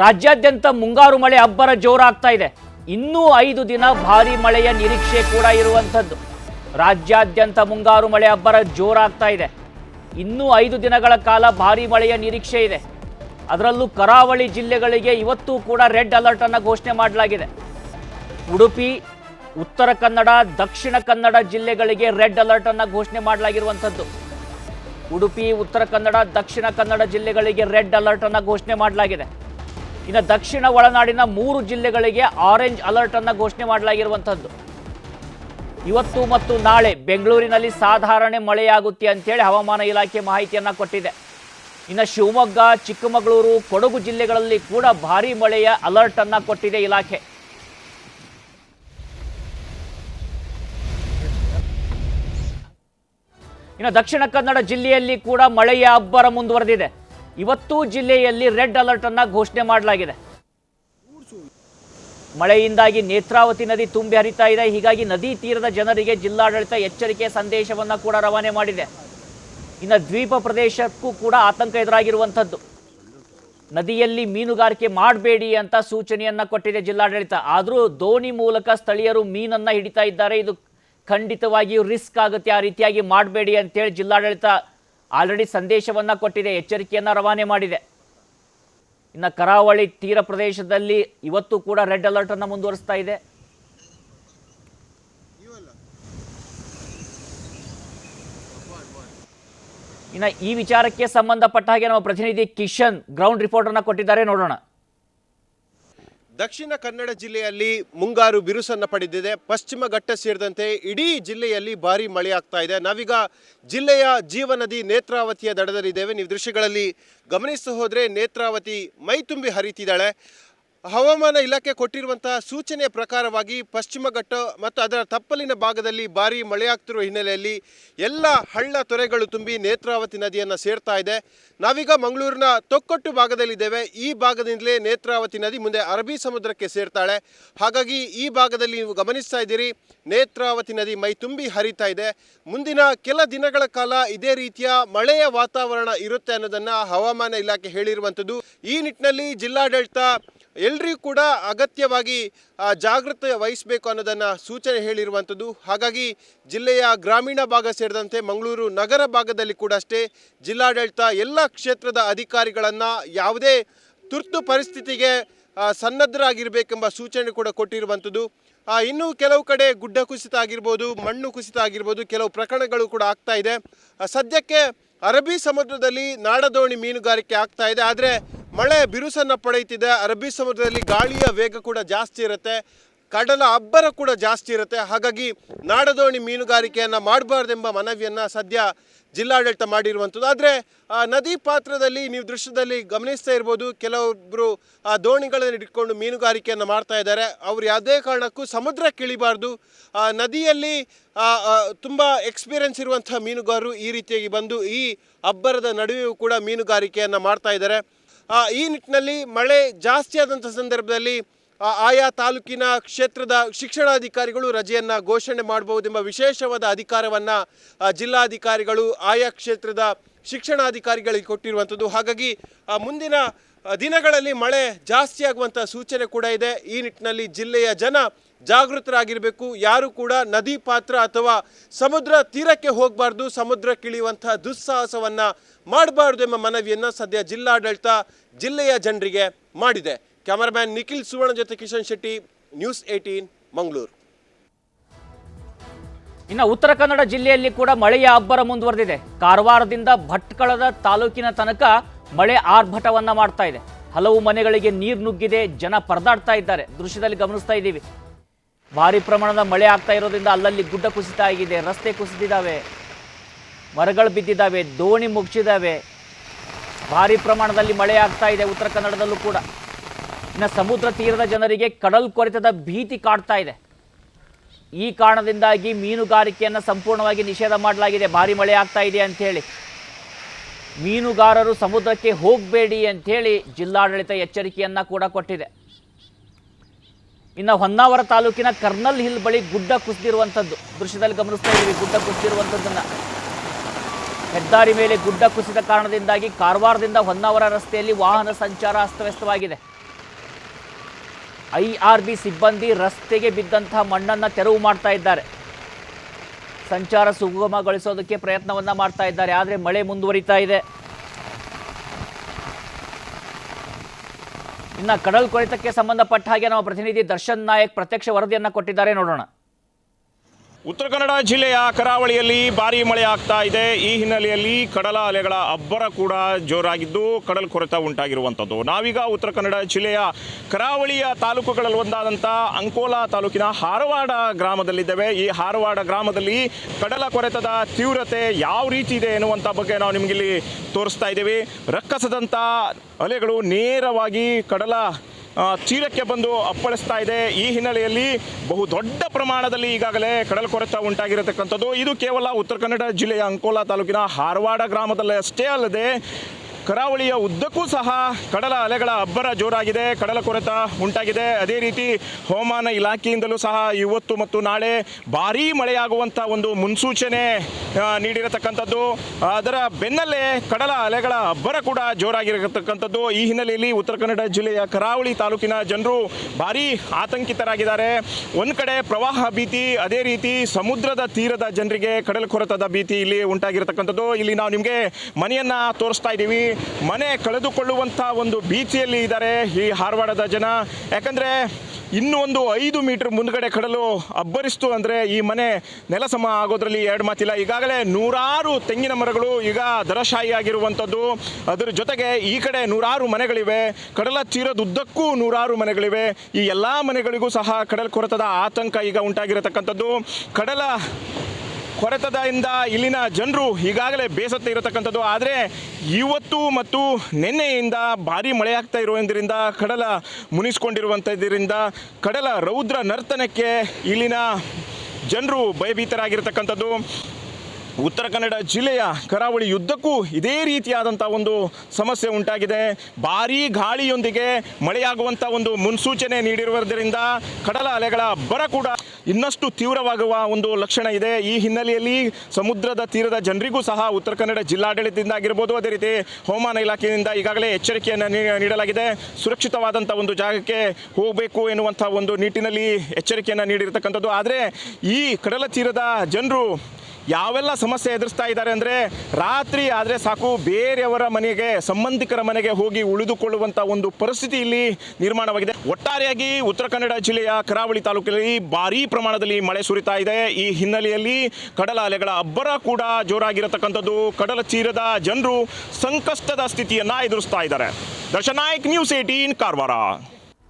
ರಾಜ್ಯಾದ್ಯಂತ ಮುಂಗಾರು ಮಳೆ ಅಬ್ಬರ ಜೋರಾಗ್ತಾ ಇದೆ. ಇನ್ನೂ ಐದು ದಿನ ಭಾರಿ ಮಳೆಯ ನಿರೀಕ್ಷೆ ಕೂಡ ಇರುವಂಥದ್ದು. ರಾಜ್ಯಾದ್ಯಂತ ಮುಂಗಾರು ಮಳೆ ಅಬ್ಬರ ಜೋರಾಗ್ತಾ ಇದೆ. ಇನ್ನೂ ಐದು ದಿನಗಳ ಕಾಲ ಭಾರಿ ಮಳೆಯ ನಿರೀಕ್ಷೆ ಇದೆ. ಅದರಲ್ಲೂ ಕರಾವಳಿ ಜಿಲ್ಲೆಗಳಿಗೆ ಇವತ್ತೂ ಕೂಡ ರೆಡ್ ಅಲರ್ಟ್ ಅನ್ನು ಘೋಷಣೆ ಮಾಡಲಾಗಿದೆ. ಉಡುಪಿ, ಉತ್ತರ ಕನ್ನಡ, ದಕ್ಷಿಣ ಕನ್ನಡ ಜಿಲ್ಲೆಗಳಿಗೆ ರೆಡ್ ಅಲರ್ಟ್ ಅನ್ನು ಘೋಷಣೆ ಮಾಡಲಾಗಿರುವಂಥದ್ದು. ಉಡುಪಿ, ಉತ್ತರ ಕನ್ನಡ, ದಕ್ಷಿಣ ಕನ್ನಡ ಜಿಲ್ಲೆಗಳಿಗೆ ರೆಡ್ ಅಲರ್ಟ್ ಅನ್ನು ಘೋಷಣೆ ಮಾಡಲಾಗಿದೆ. ಇನ್ನು ದಕ್ಷಿಣ ಒಳನಾಡಿನ ಮೂರು ಜಿಲ್ಲೆಗಳಿಗೆ ಆರೆಂಜ್ ಅಲರ್ಟ್ ಅನ್ನು ಘೋಷಣೆ ಮಾಡಲಾಗಿರುವಂಥದ್ದು. ಇವತ್ತು ಮತ್ತು ನಾಳೆ ಬೆಂಗಳೂರಿನಲ್ಲಿ ಸಾಧಾರಣ ಮಳೆಯಾಗುತ್ತೆ ಅಂತೇಳಿ ಹವಾಮಾನ ಇಲಾಖೆ ಮಾಹಿತಿಯನ್ನು ಕೊಟ್ಟಿದೆ. ಇನ್ನು ಶಿವಮೊಗ್ಗ, ಚಿಕ್ಕಮಗಳೂರು, ಕೊಡಗು ಜಿಲ್ಲೆಗಳಲ್ಲಿ ಕೂಡ ಭಾರೀ ಮಳೆಯ ಅಲರ್ಟ್ ಅನ್ನು ಕೊಟ್ಟಿದೆ ಇಲಾಖೆ. ಇನ್ನು ದಕ್ಷಿಣ ಕನ್ನಡ ಜಿಲ್ಲೆಯಲ್ಲಿ ಕೂಡ ಮಳೆಯ ಅಬ್ಬರ ಮುಂದುವರೆದಿದೆ. ಇವತ್ತೂ ಜಿಲ್ಲೆಯಲ್ಲಿ ರೆಡ್ ಅಲರ್ಟ್ ಅನ್ನ ಘೋಷಣೆ ಮಾಡಲಾಗಿದೆ. ಮಳೆಯಿಂದಾಗಿ ನೇತ್ರಾವತಿ ನದಿ ತುಂಬಿ ಹರಿತಾ ಇದೆ. ಹೀಗಾಗಿ ನದಿ ತೀರದ ಜನರಿಗೆ ಜಿಲ್ಲಾಡಳಿತ ಎಚ್ಚರಿಕೆ ಸಂದೇಶವನ್ನ ಕೂಡ ರವಾನೆ ಮಾಡಿದೆ. ಇನ್ನು ದ್ವೀಪ ಪ್ರದೇಶಕ್ಕೂ ಕೂಡ ಆತಂಕ ಎದುರಾಗಿರುವಂಥದ್ದು. ನದಿಯಲ್ಲಿ ಮೀನುಗಾರಿಕೆ ಮಾಡಬೇಡಿ ಅಂತ ಸೂಚನೆಯನ್ನ ಕೊಟ್ಟಿದೆ ಜಿಲ್ಲಾಡಳಿತ. ಆದರೂ ದೋಣಿ ಮೂಲಕ ಸ್ಥಳೀಯರು ಮೀನನ್ನು ಹಿಡಿತಾ ಇದ್ದಾರೆ. ಇದು ಖಂಡಿತವಾಗಿಯೂ ರಿಸ್ಕ್ ಆಗುತ್ತೆ. ಆ ರೀತಿಯಾಗಿ ಮಾಡಬೇಡಿ ಅಂತೇಳಿ ಜಿಲ್ಲಾಡಳಿತ ಆಲ್ರೆಡಿ ಸಂದೇಶವನ್ನು ಕೊಟ್ಟಿದೆ, ಎಚ್ಚರಿಕೆಯನ್ನು ರವಾನೆ ಮಾಡಿದೆ. ಇನ್ನು ಕರಾವಳಿ ತೀರ ಪ್ರದೇಶದಲ್ಲಿ ಇವತ್ತು ಕೂಡ ರೆಡ್ ಅಲರ್ಟನ್ನು ಮುಂದುವರಿಸ್ತಾ ಇದೆ. ಇನ್ನು ಈ ವಿಚಾರಕ್ಕೆ ಸಂಬಂಧಪಟ್ಟ ಹಾಗೆ ನಮ್ಮ ಪ್ರತಿನಿಧಿ ಕಿಶನ್ ಗ್ರೌಂಡ್ ರಿಪೋರ್ಟನ್ನು ಕೊಟ್ಟಿದ್ದಾರೆ, ನೋಡೋಣ. ದಕ್ಷಿಣ ಕನ್ನಡ ಜಿಲ್ಲೆಯಲ್ಲಿ ಮುಂಗಾರು ಬಿರುಸನ್ನು ಪಡೆದಿದೆ. ಪಶ್ಚಿಮ ಘಟ್ಟ ಸೇರಿದಂತೆ ಇಡೀ ಜಿಲ್ಲೆಯಲ್ಲಿ ಭಾರಿ ಮಳೆ ಆಗ್ತಾ ಇದೆ. ನಾವೀಗ ಜಿಲ್ಲೆಯ ಜೀವನದಿ ನೇತ್ರಾವತಿಯ ದಡದಲ್ಲಿದ್ದೇವೆ. ನೀವು ದೃಶ್ಯಗಳಲ್ಲಿ ಗಮನಿಸ ಹೋದರೆ ನೇತ್ರಾವತಿ ಮೈ ತುಂಬಿ ಹರಿತಿದ್ದಾಳೆ ಹವಾಮಾನ ಇಲಾಖೆ ಕೊಟ್ಟಿರುವಂತಹ ಸೂಚನೆ ಪ್ರಕಾರವಾಗಿ ಪಶ್ಚಿಮ ಘಟ್ಟ ಮತ್ತು ಅದರ ತಪ್ಪಲಿನ ಭಾಗದಲ್ಲಿ ಭಾರೀ ಮಳೆಯಾಗ್ತಿರುವ ಹಿನ್ನೆಲೆಯಲ್ಲಿ ಎಲ್ಲ ಹಳ್ಳ ತೊರೆಗಳು ತುಂಬಿ ನೇತ್ರಾವತಿ ನದಿಯನ್ನು ಸೇರ್ತಾ ಇದೆ. ನಾವೀಗ ಮಂಗಳೂರಿನ ತೊಕ್ಕಟ್ಟು ಭಾಗದಲ್ಲಿದ್ದೇವೆ. ಈ ಭಾಗದಿಂದಲೇ ನೇತ್ರಾವತಿ ನದಿ ಮುಂದೆ ಅರಬ್ಬಿ ಸಮುದ್ರಕ್ಕೆ ಸೇರ್ತಾಳೆ. ಹಾಗಾಗಿ ಈ ಭಾಗದಲ್ಲಿ ನೀವು ಗಮನಿಸ್ತಾ ಇದ್ದೀರಿ, ನೇತ್ರಾವತಿ ನದಿ ಮೈ ತುಂಬಿ ಹರಿತಾ ಇದೆ. ಮುಂದಿನ ಕೆಲ ದಿನಗಳ ಕಾಲ ಇದೇ ರೀತಿಯ ಮಳೆಯ ವಾತಾವರಣ ಇರುತ್ತೆ ಅನ್ನೋದನ್ನ ಹವಾಮಾನ ಇಲಾಖೆ ಹೇಳಿರುವಂಥದ್ದು. ಈ ನಿಟ್ಟಿನಲ್ಲಿ ಜಿಲ್ಲಾಡಳಿತ ಎಲ್ರಿಗೂ ಕೂಡ ಅಗತ್ಯವಾಗಿ ಜಾಗೃತಿ ವಹಿಸಬೇಕು ಅನ್ನೋದನ್ನು ಸೂಚನೆ ಹೇಳಿರುವಂಥದ್ದು. ಹಾಗಾಗಿ ಜಿಲ್ಲೆಯ ಗ್ರಾಮೀಣ ಭಾಗ ಸೇರಿದಂತೆ ಮಂಗಳೂರು ನಗರ ಭಾಗದಲ್ಲಿ ಕೂಡ ಅಷ್ಟೇ ಜಿಲ್ಲಾಡಳಿತ ಎಲ್ಲ ಕ್ಷೇತ್ರದ ಅಧಿಕಾರಿಗಳನ್ನು ಯಾವುದೇ ತುರ್ತು ಪರಿಸ್ಥಿತಿಗೆ ಸನ್ನದ್ಧರಾಗಿರಬೇಕೆಂಬ ಸೂಚನೆ ಕೂಡ ಕೊಟ್ಟಿರುವಂಥದ್ದು. ಇನ್ನು ಕೆಲವು ಕಡೆ ಗುಡ್ಡ ಕುಸಿತ ಆಗಿರ್ಬೋದು, ಮಣ್ಣು ಕುಸಿತ ಆಗಿರ್ಬೋದು, ಕೆಲವು ಪ್ರಕರಣಗಳು ಕೂಡ ಆಗ್ತಾ ಇದೆ. ಸದ್ಯಕ್ಕೆ ಅರಬ್ಬಿ ಸಮುದ್ರದಲ್ಲಿ ನಾಡದೋಣಿ ಮೀನುಗಾರಿಕೆ ಆಗ್ತಾ ಇದೆ. ಆದರೆ ಮಳೆ ಬಿರುಸನ್ನು ಪಡೆಯುತ್ತಿದೆ. ಅರಬ್ಬಿ ಸಮುದ್ರದಲ್ಲಿ ಗಾಳಿಯ ವೇಗ ಕೂಡ ಜಾಸ್ತಿ ಇರುತ್ತೆ. ಕಡಲ ಅಬ್ಬರ ಕೂಡ ಜಾಸ್ತಿ ಇರುತ್ತೆ. ಹಾಗಾಗಿ ನಾಡದೋಣಿ ಮೀನುಗಾರಿಕೆಯನ್ನು ಮಾಡಬಾರ್ದೆಂಬ ಮನವಿಯನ್ನು ಸದ್ಯ ಜಿಲ್ಲಾಡಳಿತ ಮಾಡಿರುವಂಥದ್ದು. ಆದರೆ ನದಿ ಪಾತ್ರದಲ್ಲಿ ನೀವು ದೃಶ್ಯದಲ್ಲಿ ಗಮನಿಸ್ತಾ ಇರ್ಬೋದು ಕೆಲವೊಬ್ಬರು ಆ ದೋಣಿಗಳನ್ನು ಇಟ್ಕೊಂಡು ಮೀನುಗಾರಿಕೆಯನ್ನು ಮಾಡ್ತಾ ಇದ್ದಾರೆ. ಅವರು ಯಾವುದೇ ಕಾರಣಕ್ಕೂ ಸಮುದ್ರಕ್ಕೆ ಕಿಳಿಬಾರ್ದು. ಆ, ನದಿಯಲ್ಲಿ ತುಂಬ ಎಕ್ಸ್ಪೀರಿಯನ್ಸ್ ಇರುವಂಥ ಮೀನುಗಾರರು ಈ ರೀತಿಯಾಗಿ ಬಂದು ಈ ಅಬ್ಬರದ ನಡುವೆಯೂ ಕೂಡ ಮೀನುಗಾರಿಕೆಯನ್ನು ಮಾಡ್ತಾ ಇದ್ದಾರೆ. ಈ ನಿಟ್ಟಿನಲ್ಲಿ ಮಳೆ ಜಾಸ್ತಿ ಆದಂಥ ಸಂದರ್ಭದಲ್ಲಿ ಆಯಾ ತಾಲೂಕಿನ ಕ್ಷೇತ್ರದ ಶಿಕ್ಷಣಾಧಿಕಾರಿಗಳು ರಜೆಯನ್ನು ಘೋಷಣೆ ಮಾಡಬಹುದೆಂಬ ವಿಶೇಷವಾದ ಅಧಿಕಾರವನ್ನು ಜಿಲ್ಲಾಧಿಕಾರಿಗಳು ಆಯಾ ಕ್ಷೇತ್ರದ ಶಿಕ್ಷಣಾಧಿಕಾರಿಗಳಿಗೆ ಕೊಟ್ಟಿರುವಂಥದ್ದು ಹಾಗಾಗಿ ಮುಂದಿನ ದಿನಗಳಲ್ಲಿ ಮಳೆ ಜಾಸ್ತಿ ಆಗುವಂಥ ಸೂಚನೆ ಕೂಡ ಇದೆ. ಈ ನಿಟ್ಟಿನಲ್ಲಿ ಜಿಲ್ಲೆಯ ಜನ ಜಾಗೃತರಾಗಿರಬೇಕು. ಯಾರು ಕೂಡ ನದಿ ಪಾತ್ರ ಅಥವಾ ಸಮುದ್ರ ತೀರಕ್ಕೆ ಹೋಗಬಾರ್ದು, ಸಮುದ್ರ ಕಿಳಿಯುವಂಥ ದುಸ್ಸಾಹಸವನ್ನು ಮಾಡಬಾರ್ದು ಎಂಬ ಮನವಿಯನ್ನು ಸದ್ಯ ಜಿಲ್ಲಾಡಳಿತ ಜಿಲ್ಲೆಯ ಜನರಿಗೆ ಮಾಡಿದೆ. ಕ್ಯಾಮರಾಮ್ಯಾನ್ ನಿಖಿಲ್ ಸುವರ್ಣ ಜೊತೆ ಕಿಶನ್ ಶೆಟ್ಟಿ, ನ್ಯೂಸ್ ಏಯ್ಟೀನ್, ಮಂಗಳೂರು. ಇನ್ನು ಉತ್ತರ ಕನ್ನಡ ಜಿಲ್ಲೆಯಲ್ಲಿ ಕೂಡ ಮಳೆಯ ಅಬ್ಬರ ಮುಂದುವರೆದಿದೆ. ಕಾರವಾರದಿಂದ ಭಟ್ಕಳದ ತಾಲೂಕಿನ ತನಕ ಮಳೆ ಆರ್ಭಟವನ್ನ ಮಾಡ್ತಾ ಇದೆ. ಹಲವು ಮನೆಗಳಿಗೆ ನೀರು ನುಗ್ಗಿದೆ, ಜನ ಪರದಾಡ್ತಾ ಇದ್ದಾರೆ. ದೃಶ್ಯದಲ್ಲಿ ಗಮನಿಸ್ತಾ ಇದ್ದೀವಿ. ಭಾರಿ ಪ್ರಮಾಣದ ಮಳೆ ಆಗ್ತಾ ಇರೋದ್ರಿಂದ ಅಲ್ಲಲ್ಲಿ ಗುಡ್ಡ ಕುಸಿತ ಆಗಿದೆ, ರಸ್ತೆ ಕುಸಿದಿದ್ದಾವೆ, ಮರಗಳು ಬಿದ್ದಿದ್ದಾವೆ, ದೋಣಿ ಮುಗಿಸಿದ್ದಾವೆ. ಭಾರಿ ಪ್ರಮಾಣದಲ್ಲಿ ಮಳೆ ಆಗ್ತಾ ಇದೆ ಉತ್ತರ ಕನ್ನಡದಲ್ಲೂ ಕೂಡ. ಇನ್ನು ಸಮುದ್ರ ತೀರದ ಜನರಿಗೆ ಕಡಲ್ ಕೊರೆತದ ಭೀತಿ ಕಾಡ್ತಾ ಇದೆ. ಈ ಕಾರಣದಿಂದಾಗಿ ಮೀನುಗಾರಿಕೆಯನ್ನು ಸಂಪೂರ್ಣವಾಗಿ ನಿಷೇಧ ಮಾಡಲಾಗಿದೆ, ಭಾರಿ ಮಳೆ ಆಗ್ತಾ ಇದೆ ಅಂಥೇಳಿ ಮೀನುಗಾರರು ಸಮುದ್ರಕ್ಕೆ ಹೋಗಬೇಡಿ ಅಂಥೇಳಿ ಜಿಲ್ಲಾಡಳಿತ ಎಚ್ಚರಿಕೆಯನ್ನು ಕೂಡ ಕೊಟ್ಟಿದೆ. ಇನ್ನು ಹೊನ್ನಾವರ ತಾಲೂಕಿನ ಕರ್ನಲ್ ಹಿಲ್ ಬಳಿ ಗುಡ್ಡ ಕುಸಿದಿರುವಂಥದ್ದು. ದೃಶ್ಯದಲ್ಲಿ ಗಮನಿಸ್ತಾ ಇದ್ದೀವಿ, ಗುಡ್ಡ ಕುಸಿದಿರುವಂಥದ್ದನ್ನು. ಹೆದ್ದಾರಿ ಮೇಲೆ ಗುಡ್ಡ ಕುಸಿದ ಕಾರಣದಿಂದಾಗಿ ಕಾರವಾರದಿಂದ ಹೊನ್ನಾವರ ರಸ್ತೆಯಲ್ಲಿ ವಾಹನ ಸಂಚಾರ ಅಸ್ತವ್ಯಸ್ತವಾಗಿದೆ. ಐ ಆರ್ ಬಿ ಸಿಬ್ಬಂದಿ ರಸ್ತೆಗೆ ಬಿದ್ದಂತಹ ಮಣ್ಣನ್ನು ತೆರವು ಮಾಡ್ತಾ ಇದ್ದಾರೆ. ಸಂಚಾರ ಸುಗಮಗೊಳಿಸೋದಕ್ಕೆ ಪ್ರಯತ್ನವನ್ನ ಮಾಡ್ತಾ ಇದ್ದಾರೆ, ಆದರೆ ಮಳೆ ಮುಂದುವರಿತಾ ಇದೆ. ಇನ್ನು ಕಡಲ್ ಕೊರೆತಕ್ಕೆ ಸಂಬಂಧಪಟ್ಟ ಹಾಗೆ ನಮ್ಮ ಪ್ರತಿನಿಧಿ ದರ್ಶನ್ ನಾಯಕ್ ಪ್ರತ್ಯಕ್ಷ ವರದಿಯನ್ನು ಕೊಟ್ಟಿದ್ದಾರೆ, ನೋಡೋಣ. ಉತ್ತರ ಕನ್ನಡ ಜಿಲ್ಲೆಯ ಕರಾವಳಿಯಲ್ಲಿ ಭಾರಿ ಮಳೆ ಆಗ್ತಾ ಇದೆ. ಈ ಹಿನ್ನೆಲೆಯಲ್ಲಿ ಕಡಲ ಅಲೆಗಳ ಅಬ್ಬರ ಕೂಡ ಜೋರಾಗಿದ್ದು ಕಡಲ್ ಕೊರೆತ ಉಂಟಾಗಿರುವಂಥದ್ದು ನಾವೀಗ ಉತ್ತರ ಕನ್ನಡ ಜಿಲ್ಲೆಯ ಕರಾವಳಿಯ ತಾಲೂಕುಗಳಲ್ಲಿ ಒಂದಾದಂಥ ಅಂಕೋಲಾ ತಾಲೂಕಿನ ಹಾರವಾಡ ಗ್ರಾಮದಲ್ಲಿದ್ದೇವೆ. ಈ ಹಾರವಾಡ ಗ್ರಾಮದಲ್ಲಿ ಕಡಲ ಕೊರೆತದ ತೀವ್ರತೆ ಯಾವ ರೀತಿ ಇದೆ ಎನ್ನುವಂಥ ಬಗ್ಗೆ ನಾವು ನಿಮಗಿಲ್ಲಿ ತೋರಿಸ್ತಾ ಇದ್ದೀವಿ. ರಕ್ಕಸದಂಥ ಅಲೆಗಳು ನೇರವಾಗಿ ಕಡಲ ತೀರಕ್ಕೆ ಬಂದು ಅಪ್ಪಳಿಸ್ತಾ ಇದೆ. ಈ ಹಿನ್ನೆಲೆಯಲ್ಲಿ ಬಹು ದೊಡ್ಡ ಪ್ರಮಾಣದಲ್ಲಿ ಈಗಾಗಲೇ ಕಡಲ ಕೊರೆತ ಉಂಟಾಗಿರತಕ್ಕಂಥದ್ದು. ಇದು ಕೇವಲ ಉತ್ತರ ಕನ್ನಡ ಜಿಲ್ಲೆಯ ಅಂಕೋಲಾ ತಾಲೂಕಿನ ಹಾರವಾಡ ಗ್ರಾಮದಲ್ಲಿ ಅಷ್ಟೇ ಅಲ್ಲದೆ ಕರಾವಳಿಯ ಉದ್ದಕ್ಕೂ ಸಹ ಕಡಲ ಅಲೆಗಳ ಅಬ್ಬರ ಜೋರಾಗಿದೆ. ಕಡಲ ಕೊರೆತ ಉಂಟಾಗಿದೆ. ಅದೇ ರೀತಿ ಹವಾಮಾನ ಇಲಾಖೆಯಿಂದಲೂ ಸಹ ಇವತ್ತು ಮತ್ತು ನಾಳೆ ಭಾರೀ ಮಳೆಯಾಗುವಂಥ ಒಂದು ಮುನ್ಸೂಚನೆ ನೀಡಿರತಕ್ಕಂಥದ್ದು. ಅದರ ಬೆನ್ನಲ್ಲೇ ಕಡಲ ಅಲೆಗಳ ಅಬ್ಬರ ಕೂಡ ಜೋರಾಗಿರತಕ್ಕಂಥದ್ದು. ಈ ಹಿನ್ನೆಲೆಯಲ್ಲಿ ಉತ್ತರ ಕನ್ನಡ ಜಿಲ್ಲೆಯ ಕರಾವಳಿ ತಾಲೂಕಿನ ಜನರು ಭಾರೀ ಆತಂಕಿತರಾಗಿದ್ದಾರೆ. ಒಂದು ಕಡೆ ಪ್ರವಾಹ ಭೀತಿ, ಅದೇ ರೀತಿ ಸಮುದ್ರದ ತೀರದ ಜನರಿಗೆ ಕಡಲ ಕೊರೆತದ ಭೀತಿ ಇಲ್ಲಿ ಉಂಟಾಗಿರತಕ್ಕಂಥದ್ದು. ಇಲ್ಲಿ ನಾವು ನಿಮಗೆ ಮನೆಯನ್ನು ತೋರಿಸ್ತಾ ಇದ್ದೀವಿ. ಮನೆ ಕಳೆದುಕೊಳ್ಳುವಂಥ ಒಂದು ಭೀತಿಯಲ್ಲಿ ಇದ್ದಾರೆ ಈ ಹಾರವಾಡದ ಜನ. ಯಾಕಂದ್ರೆ ಇನ್ನೂ ಒಂದು ಐದು ಮೀಟರ್ ಮುಂದ್ಗಡೆ ಕಡಲು ಅಬ್ಬರಿಸ್ತು ಅಂದರೆ ಈ ಮನೆ ನೆಲಸಮ ಆಗೋದ್ರಲ್ಲಿ ಎರಡು ಮಾತಿಲ್ಲ. ಈಗಾಗಲೇ ನೂರಾರು ತೆಂಗಿನ ಮರಗಳು ಈಗ ಆಗಿರುವಂಥದ್ದು ಅದರ ಜೊತೆಗೆ ಈ ಕಡೆ ನೂರಾರು ಮನೆಗಳಿವೆ. ಕಡಲ ತೀರದುದ್ದಕ್ಕೂ ನೂರಾರು ಮನೆಗಳಿವೆ. ಈ ಎಲ್ಲ ಮನೆಗಳಿಗೂ ಸಹ ಕಡಲ ಕೊರತದ ಆತಂಕ ಈಗ ಉಂಟಾಗಿರತಕ್ಕಂಥದ್ದು. ಕಡಲ ಕೊರೆತದಿಂದ ಇಲ್ಲಿನ ಜನರು ಈಗಾಗಲೇ ಬೇಸತ್ತ ಇರತಕ್ಕಂಥದ್ದು. ಆದರೆ ಇವತ್ತು ಮತ್ತು ನಿನ್ನೆಯಿಂದ ಭಾರಿ ಮಳೆಯಾಗ್ತಾ ಇರುವುದರಿಂದ, ಕಡಲ ಮುನಿಸ್ಕೊಂಡಿರುವಂಥದ್ದರಿಂದ ಕಡಲ ರೌದ್ರ ನರ್ತನಕ್ಕೆ ಇಲ್ಲಿನ ಜನರು ಭಯಭೀತರಾಗಿರ್ತಕ್ಕಂಥದ್ದು. ಉತ್ತರ ಕನ್ನಡ ಜಿಲ್ಲೆಯ ಕರಾವಳಿ ಯುದ್ಧಕ್ಕೂ ಇದೇ ರೀತಿಯಾದಂಥ ಒಂದು ಸಮಸ್ಯೆ ಉಂಟಾಗಿದೆ. ಭಾರೀ ಗಾಳಿಯೊಂದಿಗೆ ಮಳೆಯಾಗುವಂಥ ಒಂದು ಮುನ್ಸೂಚನೆ ನೀಡಿರುವುದರಿಂದ ಕಡಲ ಅಲೆಗಳ ಬರ ಕೂಡ ಇನ್ನಷ್ಟು ತೀವ್ರವಾಗುವ ಒಂದು ಲಕ್ಷಣ ಇದೆ. ಈ ಹಿನ್ನೆಲೆಯಲ್ಲಿ ಸಮುದ್ರದ ತೀರದ ಜನರಿಗೂ ಸಹ ಉತ್ತರ ಕನ್ನಡ ಜಿಲ್ಲಾಡಳಿತದಿಂದ ಆಗಿರ್ಬೋದು ಅದೇ ರೀತಿ ಹವಾಮಾನ ಇಲಾಖೆಯಿಂದ ಈಗಾಗಲೇ ಎಚ್ಚರಿಕೆಯನ್ನು ನೀಡಲಾಗಿದೆ. ಸುರಕ್ಷಿತವಾದಂಥ ಒಂದು ಜಾಗಕ್ಕೆ ಹೋಗಬೇಕು ಎನ್ನುವಂಥ ಒಂದು ನಿಟ್ಟಿನಲ್ಲಿ ಎಚ್ಚರಿಕೆಯನ್ನು ನೀಡಿರತಕ್ಕಂಥದ್ದು. ಆದರೆ ಈ ಕಡಲ ತೀರದ ಜನರು ಯಾವೆಲ್ಲ ಸಮಸ್ಯೆ ಎದುರಿಸ್ತಾ ಇದ್ದಾರೆ ಅಂದರೆ ರಾತ್ರಿ ಆದರೆ ಸಾಕು ಬೇರೆಯವರ ಮನೆಗೆ, ಸಂಬಂಧಿಕರ ಮನೆಗೆ ಹೋಗಿ ಉಳಿದುಕೊಳ್ಳುವಂಥ ಒಂದು ಪರಿಸ್ಥಿತಿ ಇಲ್ಲಿ ನಿರ್ಮಾಣವಾಗಿದೆ. ಒಟ್ಟಾರೆಯಾಗಿ ಉತ್ತರ ಕನ್ನಡ ಜಿಲ್ಲೆಯ ಕರಾವಳಿ ತಾಲೂಕಿನಲ್ಲಿ ಭಾರೀ ಪ್ರಮಾಣದಲ್ಲಿ ಮಳೆ ಸುರಿತಾ ಇದೆ. ಈ ಹಿನ್ನೆಲೆಯಲ್ಲಿ ಕಡಲ ಅಲೆಗಳ ಅಬ್ಬರ ಕೂಡ ಜೋರಾಗಿರತಕ್ಕಂಥದ್ದು. ಕಡಲ ಚೀರದ ಜನರು ಸಂಕಷ್ಟದ ಸ್ಥಿತಿಯನ್ನು ಎದುರಿಸ್ತಾ ಇದ್ದಾರೆ. Darshan Nayak news eighteen Karwar.